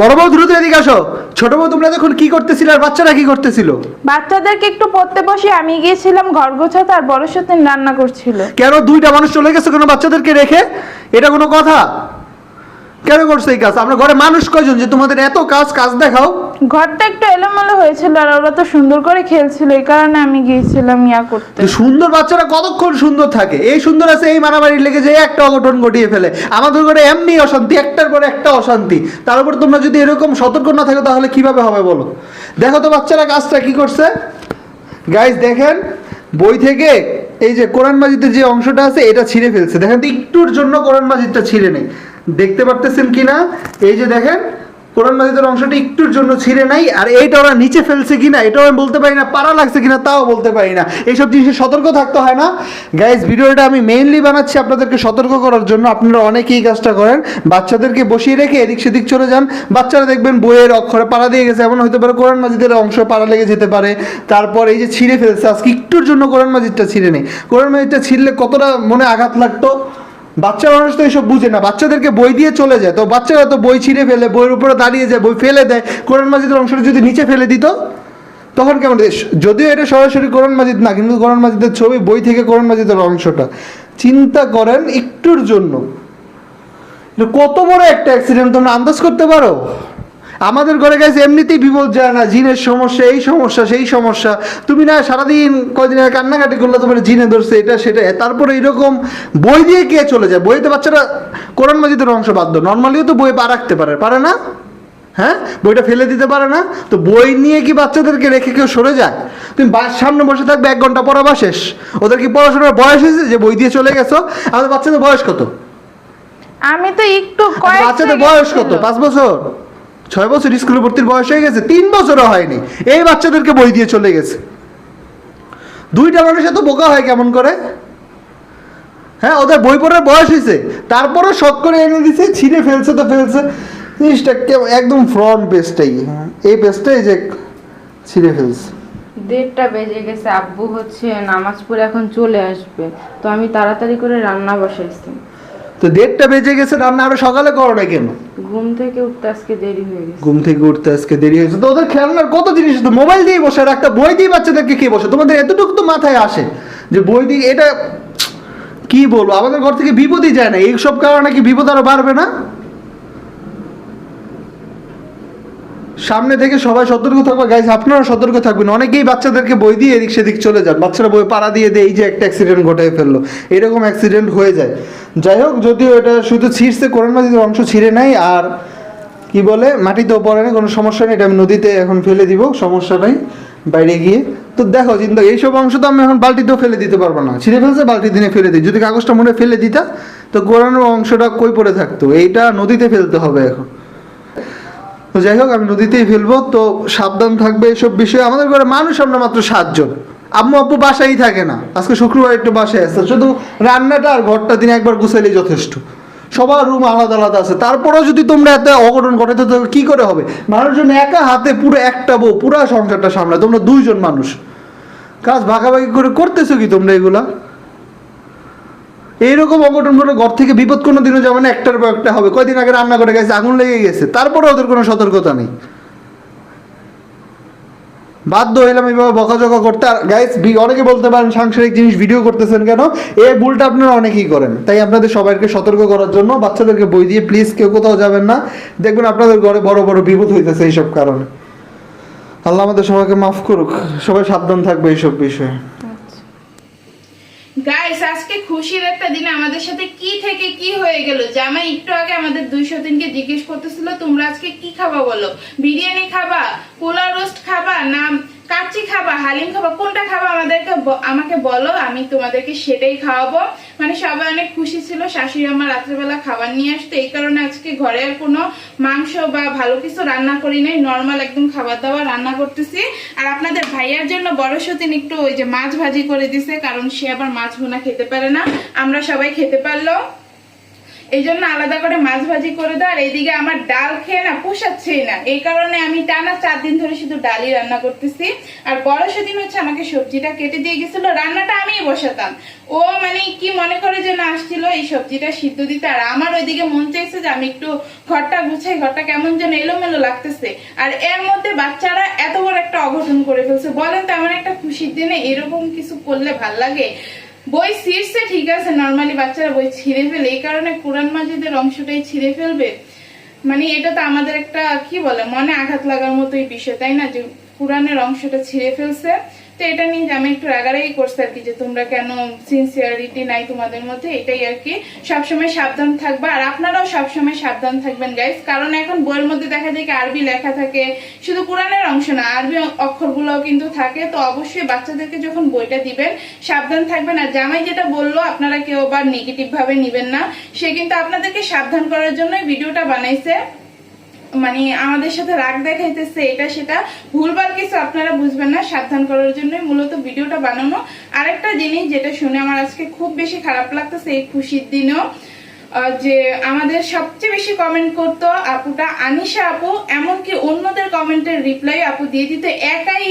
বড় বউ দ্রুত এদিকে আসো। ছোট বউ তোমরা দেখুন কি করতেছিল আর বাচ্চারা কি করতেছিল? বাচ্চাদেরকে একটু পড়তে বসে আমি গিয়েছিলাম ঘর গোছাতে আর বড় সাথে রান্না করছিল। কেন দুইটা মানুষ চলে গেছে কোনো বাচ্চাদেরকে রেখে? এটা কোনো কথা? কেন করছ এই কাজ? আমরা ঘরে মানুষ কয়জন যে তোমাদের এত কাজ কাজ দেখাও? ঘরটা একটু এলোমেলো হয়েছিল আর ওরা তো সুন্দর করে খেলছিল এই কারণে আমি গিয়েছিলাম ইয়া করতে। তো সুন্দর বাচ্চারা কতক্ষণ সুন্দর থাকে? এই সুন্দর আছে এই মারামারি লেগে যে একটা অঘটন ঘটিয়ে ফেলে। আমাদের ঘরে এমনি অশান্তি একটার পরে একটা অশান্তি। তার উপর তোমরা যদি এরকম সতর্ক না থাকো তাহলে কীভাবে হবে বলো? দেখো তো বাচ্চারা কাজটা কি করছে? গাইজ দেখেন বই থেকে এই যে কোরআন মাজিদের যে অংশটা আছে এটা ছিঁড়ে ফেলছে। দেখেন তো একটুর জন্য কোরআন মাজিদটা ছিঁড়ে নেই। দেখতে পারতেছেন কি না এই যে দেখেন, কোরআন মাজিদের অংশটা একটুর জন্য ছিঁড়ে নাই, আর এইটা ওরা নিচে ফেলছে কিনা, এটাও আমি বলতে পারি না, পারা লাগছে কিনা, তাও বলতে পারি না। এইসব জিনিসে সতর্ক থাকতে হয় না। গাইজ ভিডিওটা আমি মেইনলি বানাচ্ছি আপনাদেরকে সতর্ক করার জন্য। আপনারা অনেকেই কাজটা করেন। বাচ্চাদেরকে বসিয়ে রেখে এদিক সেদিক চলে যান। বাচ্চারা দেখবেন বইয়ের অক্ষরে পাড়া দিয়ে গেছে। এমন হতে পারে কোরআন মাজিদের অংশ পাড়া লেগে যেতে পারে। তারপর এই যে ছিঁড়ে ফেলছে, আজকে একটুর জন্য কোরআন মাজিদটা ছিঁড়ে নেই। কোরআন মাজিদটা ছিঁড়লে কতটা মনে আঘাত লাগতো? বাচ্চা মানুষ তো এসব বুঝে না, বাচ্চাদেরকে বই দিয়ে চলে যায়। তো বাচ্চারা তো বই ছিঁড়ে ফেলে, বইয়ের উপরে দাঁড়িয়ে যায়, বই ফেলে দেয়। কোরআন মাজিদের অংশটা যদি নিচে ফেলে দিত, তখন কেমন যদিও এটা সরাসরি কোরআন মাজিদ না, কিন্তু কোরআন মাজিদের ছবি বই থেকে কোরআন মাজিদের অংশটা। চিন্তা করেন একটুর জন্য। কত বড় একটা অ্যাক্সিডেন্ট তোমরা আন্দাজ করতে পারো? আমাদের ঘরে গেছে এমনিতেই বিপদ যায় না। জিনের সমস্যা এই সমস্যা সেই সমস্যা। তুমি না সারাদিন কয়দিন কান্নাকাটি করলে তোমার জিনে ধরছে এটা সেটা। তারপরে এরকম বই দিয়ে কে চলে যায়? বইতে বাচ্চারা কোরআন মাজিদের অংশ বাধ্য নর্মালিও তো বই পা রাখতে পারে। পারে না? হ্যাঁ? বইটা ফেলে দিতে পারে না। তো বই নিয়ে কি বাচ্চাদেরকে রেখে কেউ সরে যায়? তুমি বাস সামনে বসে থাকবে এক ঘণ্টা পড়া বা শেষ। ওদের কি পড়াশোনার বয়স হয়েছে যে বই দিয়ে চলে গেছো? আমাদের বাচ্চাদের বয়স কত? আমি তো একটু বাচ্চাদের বয়স কত? পাঁচ বছর? ছয় বছর স্কুলে ভর্তির বয়স হয়ে গেছে, তিন বছরও হয়নি। এই বাচ্চাদেরকে বই দিয়ে চলে গেছে। দুইটা মানুষ এত বোকা হয় কেমন করে? হ্যাঁ ওদের বই পড়ার বয়স হয়েছে, তারপরও শখ করে এনে দিছে, ছিঁড়ে ফেলছে তো ফেলছে। জিনিসটা একদম ফ্রন্ট পেজটাই এই পেজটাই যে ছিঁড়ে ফেলছে। দেড়টা বেজে গেছে, আব্বু হচ্ছে নামাজ পড়ে এখন চলে আসবে। তো আমি তাড়াতাড়ি করে রান্না বসাইছি। তো দেড়টা বেজে গেছে রান্না আরও সকালে করো না কেন? ঘুম থেকে উঠতে আজকে দেরি হয়ে গেছে। ঘুম থেকে উঠতে আজকে দেরি হয়েছে তো ওদের খেলনার কত জিনিস তো মোবাইল দিয়ে বসে আর একটা বই দিয়ে বাচ্চাদেরকে কে বসে? তোমাদের এতটুকু তো মাথায় আসে যে বই দিয়ে এটা কি বলব? আমাদের ঘর থেকে বিপদই যায় না। এইসব কারণে কি বিপদ আরও বাড়বে না? সামনে থেকে সবাই সতর্ক থাকবে। গাইজ আপনারা সতর্ক থাকবেন। অনেকেই বাচ্চাদেরকে বই দিয়ে এদিক সেদিক চলে যান। বাচ্চারা বই পাড়া দিয়ে দিয়ে, এই যে একটা অ্যাক্সিডেন্ট ঘটাই ফেলল। এরকম অ্যাক্সিডেন্ট হয়ে যায়। যাই হোক, যদিও এটা শুধু ছিঁড়ছে কোরআন মাজিদের অংশ ছিঁড়ে নাই, আর কি বলে মাটিতেও পড়ে না কোনো সমস্যা নেই, এটা আমি নদীতে এখন ফেলে দিব, সমস্যা নাই, বাইরে গিয়ে। তো দেখো চিন্তা এইসব অংশ তো আমি এখন বালতিতেও ফেলে দিতে পারব না। ছিঁড়ে ফেলছে বালতি দিনে ফেলে দিই। যদি কাগজটা মনে ফেলে দিতা, তো কোরআনের অংশটা কই পড়ে থাকতো? এইটা নদীতে ফেলতে হবে এখন। তো যাই হোক, আমি নদীতেই ফেলব। তো সাবধান থাকবে এসব বিষয়ে। আমাদের ঘরে মানুষ আমরা মাত্র সাতজন। আম্মু, আব্বু বাসাই থাকে না। আজকে শুক্রবার একটু বাসায় আসছে শুধু রান্নাটা আর ঘরটা দিনে একবার গুছাইলেই যথেষ্ট। সবার রুম আলাদা আলাদা আছে। তারপরেও যদি তোমরা এত অঘটন ঘটাতে তো কি করে হবে? মানুষজন একা হাতে পুরো একটা বউ, পুরো সংসারটা সামলায়। তোমরা দুইজন মানুষ। কাজ ভাগাভাগি করে করতেছো কি তোমরা এগুলা? এইরকম অঘটন ঘটে ঘর থেকে বিপদ কোনো দিনও যেমন একটার পর একটা হবে। কয়দিন আগে রান্না করে গেছে, আগুন লেগে গেছে তারপরে ওদের কোনো সতর্কতা নেই। বাধ্য হইলাম এইভাবে বকাঝকা করতে। আর গাইস অনেকে বলতে পারেন সাংসারিক জিনিস ভিডিও করতেছেন কেন? এই ভুলটা আপনারা অনেকেই করেন। তাই আপনাদের সবাইকে সতর্ক করার জন্য, বাচ্চাদেরকে বই দিয়ে প্লিজ কেউ কোথাও যাবেন না। দেখবেন আপনাদের ঘরে বড় বড় বিপদ হইতেছে এইসব কারণে। আল্লাহ আমাদের সবাইকে মাফ করুক। সবাই সাবধান থাকবে এইসব বিষয়ে। খুশির একটা দিনে আমাদের সাথে কি থেকে কি হয়ে গেল? জামাই একটু আগে আমাদের দুইশো দিনকে জিজ্ঞেস করতেছিল, তোমরা আজকে কি খাবা বলো? বিরিয়ানি খাবা? কোলা রোস্ট খাবা? না কাচ্চি খাবা, হালিম খাবা, কোনটা খাবা আমাদেরকে আমাকে বলো, আমি তোমাদেরকে সেটাই খাওয়াবো। মানে সবাই অনেক খুশি ছিল, শাশুড়ি আমার রাত্রেবেলা খাবার নিয়ে আসতো, এই কারণে আজকে ঘরে আর কোনো মাংস বা ভালো কিছু রান্না করি নাই নর্মাল একদম খাবার দাবার রান্না করতেছি। আর আপনাদের ভাইয়ার জন্য বড় সতীন একটু ওই যে মাছ ভাজি করে দিছে, কারণ সে আবার মাছ ভুনা খেতে পারে না। আমরা সবাই খেতে পারল। এই জন্য আলাদা করে মাছ ভাজি করে দাও, আর এইদিকে আমার ডাল খেয়ে না পোষাচ্ছেই না। এই কারণে আমি টানা চার দিন ধরে শুধু ডালই রান্না করতেছি। আর বড় সেদিন হচ্ছে আমাকে সবজিটা কেটে দিয়ে গেছিল, রান্নাটা আমিই বসাতাম। ও মানে কি মনে করে যে না আসছিল এই সবজিটা সিদ্ধ দিতে, আর আমার ওইদিকে মন চাইছে যে আমি একটু ঘরটা গুছাই, ঘরটা কেমন যেন এলোমেলো লাগতেছে। আর এর মধ্যে বাচ্চারা এত বড় একটা অঘটন করে ফেলছে। বলেন তো, এমন একটা খুশির দিনে এরকম কিছু করলে ভালো লাগে? বই ছিঁড়ছে ঠিক আছে নর্মালি বাচ্চারা বই ছিঁড়ে ফেলে। এই কারণে কোরআন মাজিদের অংশটাই ছিঁড়ে ফেলবে। মানে এটা তো আমাদের একটা, কি বলে, মনে আঘাত লাগার মতোই বিষয়, তাই না? যে কোরআনের অংশটা ছিঁড়ে ফেলছে। তো এটা নিয়ে আমি একটু রাগারাগি করছি আর কি, যে তোমরা কেন সিনসিয়ারিটি নাই তোমাদের মধ্যে, এটাই আর কি। সবসময় সাবধান থাকবা আর আপনারাও সবসময় সাবধান থাকবেন গাইস কারণ এখন বইয়ের মধ্যে দেখা যায় কি আরবি লেখা থাকে, শুধু কোরআনের অংশ না, আরবি অক্ষরগুলোও কিন্তু থাকে। তো অবশ্যই বাচ্চাদেরকে যখন বইটা দিবেন, সাবধান থাকবেন। আর জামাই যেটা বলল, আপনারা কেউ আবার নেগেটিভ ভাবে নিবেন না। সে কিন্তু আপনাদেরকে সাবধান করার জন্যই ভিডিওটা বানাইছে। মানে আমাদের সাথে রাগ দেখাইতেছে এটা, সেটা ভুলবার কিছু আপনারা বুঝবেন না, সাবধান করার জন্যই মূলত ভিডিওটা বানানো। আরেকটা জিনিস যেটা শুনে আমার আজকে খুব বেশি খারাপ লাগতেছে এই খুশির দিনেও যে আমাদের সবচেয়ে বেশি কমেন্ট করতো আপুটা আনিশা আপু, এমনকি অন্যদের কমেন্টের রিপ্লাই আপু দিয়ে দিত। একাই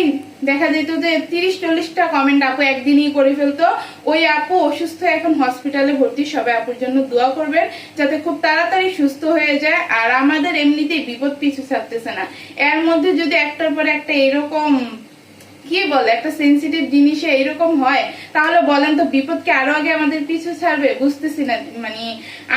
দেখা যেত যে তিরিশ, চল্লিশটা কমেন্ট আপু একদিনই করে ফেলতো। ওই আপু অসুস্থ এখন হসপিটালে ভর্তি, সবাই আপুর জন্য দোয়া করবেন, যাতে খুব তাড়াতাড়ি সুস্থ হয়ে যায়। আর আমাদের এমনিতেই বিপদ পিছু ছাড়তেছে না। এর মধ্যে যদি একটার পর একটা এরকম কি বলে, একটা সেন্সিটিভ জিনিসে এরকম হয়, তাহলে বলেন তো বিপদকে আরও আগে আমাদের পিছু ছাড়বে? বুঝতেছি না মানে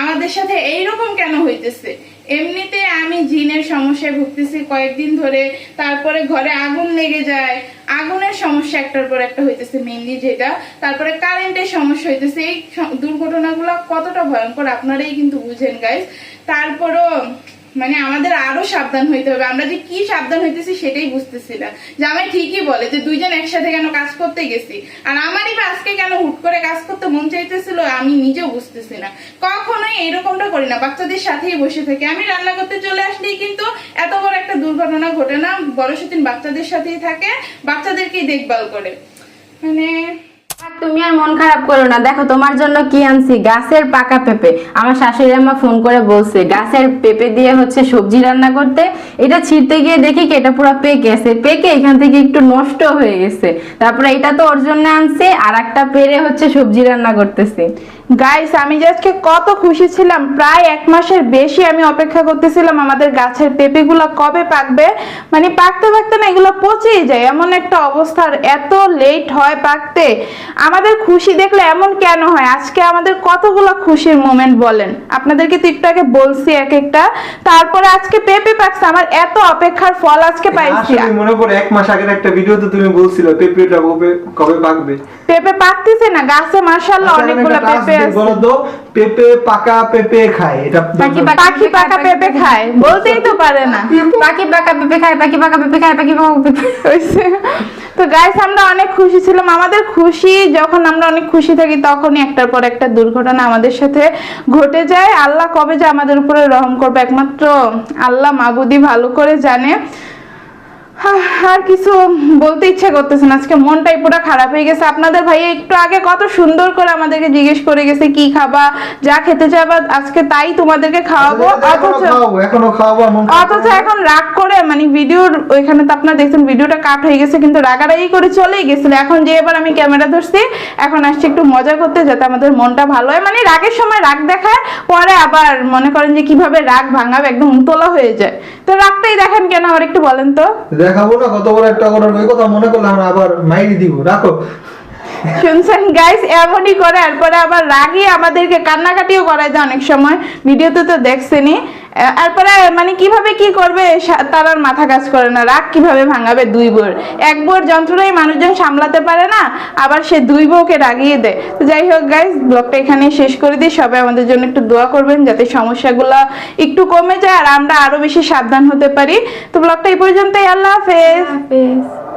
আমাদের সাথে এইরকম কেন হইতেছে? এমনিতে আমি জিনের সমস্যায় ভুগতেছি, কয়েকদিন ধরে তারপরে ঘরে আগুন লেগে যায়। আগুনের সমস্যা একটার পর একটা হইতেছে মেনলি যেটা। তারপরে কারেন্টের সমস্যা হইতেছে, এই দুর্ঘটনাগুলো কতটা ভয়ঙ্কর, আপনারাই কিন্তু বুঝেন গাইস তারপরও মানে আমাদের আরও সাবধান হইতে হবে। আমরা যে কি সাবধান হইতেছি সেটাই বুঝতেছি না। জামাই ঠিকই বলে যে দুইজন একসাথে কেন কাজ করতে গেছি? আর আমারই আজকে কেন হুট করে কাজ করতে মন চাইতেছিল, আমি নিজেও বুঝতেছি না। কখনোই এরকমটা করি না। বাচ্চাদের সাথেই বসে থাকি। আমি রান্না করতে চলে আসলেই কিন্তু এত বড় একটা দুর্ঘটনা ঘটে না। বড় সেদিন বাচ্চাদের সাথেই থাকে, বাচ্চাদেরকেই দেখভাল করে। মানে তুমি আর মন খারাপ করো না। দেখো, তোমার জন্য কি আনছি? গাছের পাকা পেঁপে। আমার শাশুড়ি আমা ফোন করে বলছে, গাছের পেঁপে দিয়ে হচ্ছে সবজি রান্না করতে। এটা ছিঁড়তে গিয়ে দেখি কি এটা পুরো পেকেছে পেকে এখান থেকে একটু নষ্ট হয়ে গেছে। তারপরে এটা তো ওর জন্য আনছে আর একটা পেরে হচ্ছে সবজি রান্না করতেছি। গাইস আমি আজকে কত খুশি ছিলাম। প্রায় এক মাসের বেশি আমি অপেক্ষা করতেছিলাম আমাদের গাছের পেঁপেগুলো কবে পাকবে। মানে পাকতে পাকতে না এগুলো পচেই যায়। এমন একটা অবস্থা আর এত লেট হয় পাকতে। আমাদের খুশি দেখলে এমন কেন হয়? আজকে আমাদের কতগুলো খুশির মোমেন্ট বলেন? আপনাদেরকে তো একটু আগে বলছি এক একটা। তারপরে আজকে পেঁপে পাকছে আমার এত অপেক্ষার ফল আজকে পাইছি। আসলে মনে পড়ে এক মাস আগের একটা ভিডিওতে তুমি বলছিলে পেঁপেটা কবে কবে পাকবে? পেঁপে পাকতেছে না গাছে মাশাআল্লাহ আচ্ছা, অনেকগুলো পেঁপে তো? পেঁপে পাকা পেঁপে খায়। এটা পাখি পাখি পাখি পাকা পেঁপে খায়। বলতেই তো পারে না। পাখি পাকা পেঁপে খায় পাখি পাকা পেঁপে খায় পাখি পাকা পেঁপে হয়েছে। তো গাইস আমরা অনেক খুশি ছিলাম। আমাদের খুশি যখন আমরা অনেক খুশি থাকি তখনই একটার পর একটা দুর্ঘটনা আমাদের সাথে ঘটে যায়। আল্লাহ কবে যে আমাদের উপরে রহম করবে একমাত্র আল্লাহ মাবুদি ভালো করে জানে। আর কিছু বলতে ইচ্ছা করতেছে না। আজকে মনটাই পুরো খারাপ হয়ে গেছে। আপনাদের ভাই একটু আগে কত সুন্দর করে আমাদেরকে জিজ্ঞেস করে গেছে কি খাবা যা খেতে চাবা আজকে তাই তোমাদেরকে খাওয়াবো অথচ এখনও খাওয়াবো আর মন খারাপ অথচ এখন রাগ করে মানে ভিডিওর ওইখানে তো আপনারা দেখছেন ভিডিওটা কাট হয়ে গেছে কিন্তু রাগারাগি করে চলেই গেছিল। এখন যে এবার আমি ক্যামেরা ধরছি এখন আসছি একটু মজা করতে যাতে আমাদের মনটা ভালো হয়। মানে রাগের সময় রাগ দেখায় পরে আবার মনে করেন যে কীভাবে রাগ ভাঙাবে একদম উতলা হয়ে যায়। তো রাগটাই দেখেন কেন আমার একটু বলেন তো। দেখাবো না কত বড় একটা করার ওই কথা মনে করলে আমরা আবার মাইরি দিব। রাখো। শুনছেন গাইস এমনই করে এরপরে আবার রাগই আমাদেরকে কান্নাকাটিও করায় দেয় অনেক সময়। ভিডিওতে তো দেখছেনই। আহ, এরপরে মানে কীভাবে কি করবে তার আর মাথা কাজ করে না। রাগ কীভাবে ভাঙাবে? দুই বোর। এক বোর যন্ত্রণাই মানুষজন সামলাতে পারে না আবার সে দুই বউকে রাগিয়ে দেয়। তো যাই হোক গাইস ব্লগটা এখানে শেষ করে দিই। সবাই আমাদের জন্য একটু দোয়া করবেন যাতে সমস্যাগুলো একটু কমে যায় আর আমরা আরও বেশি সাবধান হতে পারি। তো ব্লগটা এই পর্যন্তই। আল্লাহ হাফেজ। হাফেজ।